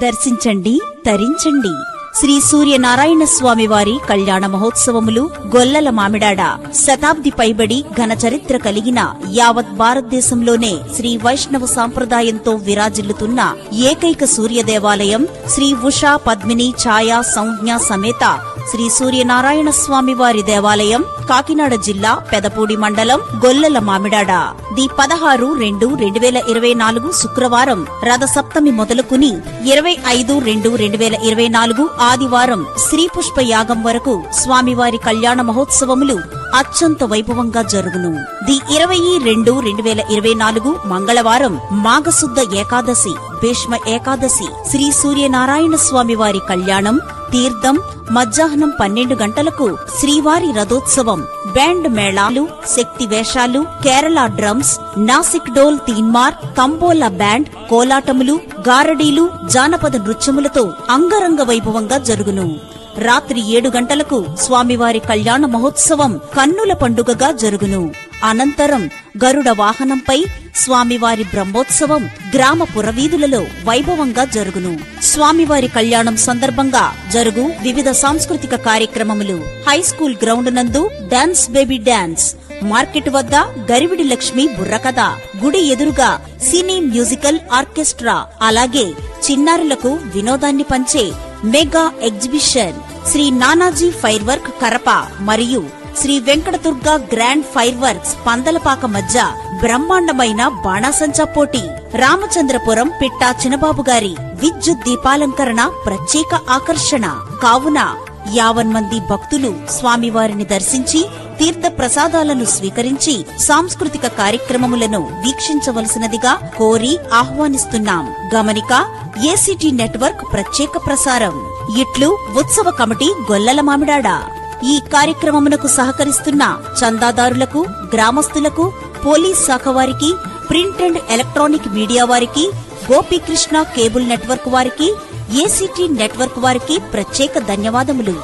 దర్శించండి తరించండి. శ్రీ సూర్యనారాయణ స్వామి వారి కళ్యాణ మహోత్సవములు గొల్లల మామిడాడ శతాబ్ది పైబడి ఘన చరిత్ర కలిగిన యావత్ భారతదేశంలోనే శ్రీ వైష్ణవ సాంప్రదాయంతో విరాజిల్లుతున్న ఏకైక సూర్య దేవాలయం శ్రీ ఉషా పద్మిని ఛాయా సంజ్ఞ సమేత శ్రీ సూర్యనారాయణ స్వామి వారి దేవాలయం కాకినాడ జిల్లా పెదపూడి మండలం గొల్లల మామిడాడ. ది పదహారు రెండు రెండు వేల ఇరవై నాలుగు శుక్రవారం రథ సప్తమి మొదలుకుని ఇరవై ఐదు రెండు రెండు వేల ఇరవై నాలుగు ఆదివారం శ్రీ పుష్ప యాగం వరకు స్వామివారి కళ్యాణ మహోత్సవములు అత్యంత వైభవంగా జరుగును. ది ఇరవై రెండు రెండు వేల ఇరవై నాలుగు మంగళవారం మాఘశుద్ధ ఏకాదశి భీష్మ ఏకాదశి శ్రీ సూర్యనారాయణ స్వామివారి కళ్యాణం తీర్థం మధ్యాహ్నం పన్నెండు గంటలకు శ్రీవారి రథోత్సవం. బ్యాండ్ మేళాలు శక్తి వేషాలు కేరళ డ్రమ్స్ నాసిక్ డోల్ తీన్మార్ కంబోలా బ్యాండ్ కోలాటములు గారడీలు జానపద నృత్యములతో అంగరంగ వైభవంగా జరుగును. రాత్రి ఏడు గంటలకు స్వామివారి కళ్యాణ మహోత్సవం కన్నుల పండుగగా జరుగును. అనంతరం గరుడ వాహనంపై స్వామివారి బ్రహ్మోత్సవం గ్రామ పురవీధులలో వైభవంగా జరుగును. స్వామివారి కళ్యాణం సందర్భంగా జరుగు వివిధ సాంస్కృతిక కార్యక్రమములు. హైస్కూల్ గ్రౌండ్ నందు డాన్స్ బేబీ డాన్స్ మార్కెట్ వద్ద గరివిడి లక్ష్మి బుర్రకథ గుడి ఎదురుగా సినీ మ్యూజికల్ ఆర్కెస్ట్రా అలాగే చిన్నారులకు వినోదాన్ని పంచే mega exhibition Sri Nanaji fire work Karapa మరియు Sri Venkatadurga grand fire works Pandalapaka మధ్య బ్రహ్మాండమైన బాణాసంచా పోటీ. రామచంద్రపురం పిట్టా చినబాబు గారి విద్యుత్ దీపాలంకరణ ప్రత్యేక ఆకర్షణ. కావున యావన్ మంది భక్తులు స్వామివారిని దర్శించి తీర్థ ప్రసాదాలను స్వీకరించి సాంస్కృతిక కార్యక్రమములను వీక్షించవలసినదిగా కోరి ఆహ్వానిస్తున్నాం. గమనిక ఏసీటీ నెట్వర్క్ ప్రత్యేక ప్రసారం. ఇట్లు ఉత్సవ కమిటీ గొల్లల మామిడాడ. ఈ కార్యక్రమమునకు సహకరిస్తున్న చందాదారులకు గ్రామస్తులకు పోలీస్ శాఖ వారికి ప్రింట్ అండ్ ఎలక్ట్రానిక్ మీడియా వారికి గోపీకృష్ణ కేబుల్ నెట్వర్క్ వారికి ఏసీటీ నెట్వర్క్ వారికి ప్రత్యేక ధన్యవాదములు.